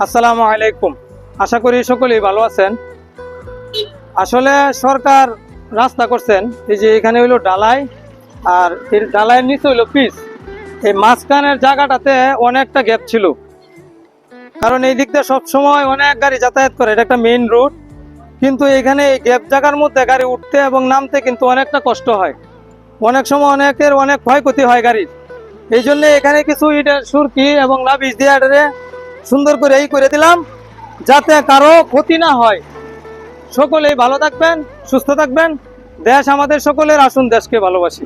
আসসালামু আলাইকুম। আশা করি সকলেই ভালো আছেন। আসলে সরকার রাস্তা করছেন, এই যে এখানে হইল ডালাই, আর এই ডালাইয়ের নিচে হইল পিচ। এই মাঝখানের জায়গাটাতে অনেকটা গ্যাপ ছিল। কারণ এই দিক দিয়ে সবসময় অনেক গাড়ি যাতায়াত করে, এটা একটা মেইন রোড কিন্তু এখানে এই গ্যাপ জায়গার মধ্যে গাড়ি উঠতে এবং নামতে কিন্তু অনেকটা কষ্ট হয়। অনেক সময় অনেকের অনেক ক্ষয়ক্ষতি হয় গাড়ির। এই জন্য এখানে কিছু ইটের সুরকি এবং লাবিশ দিয়ে সুন্দর করে এই করে দিলাম, যাতে কারও ক্ষতি না হয়। সকলেই ভালো থাকবেন, সুস্থ থাকবেন। দেশ আমাদের সকলের আসুন, দেশকে ভালোবাসি।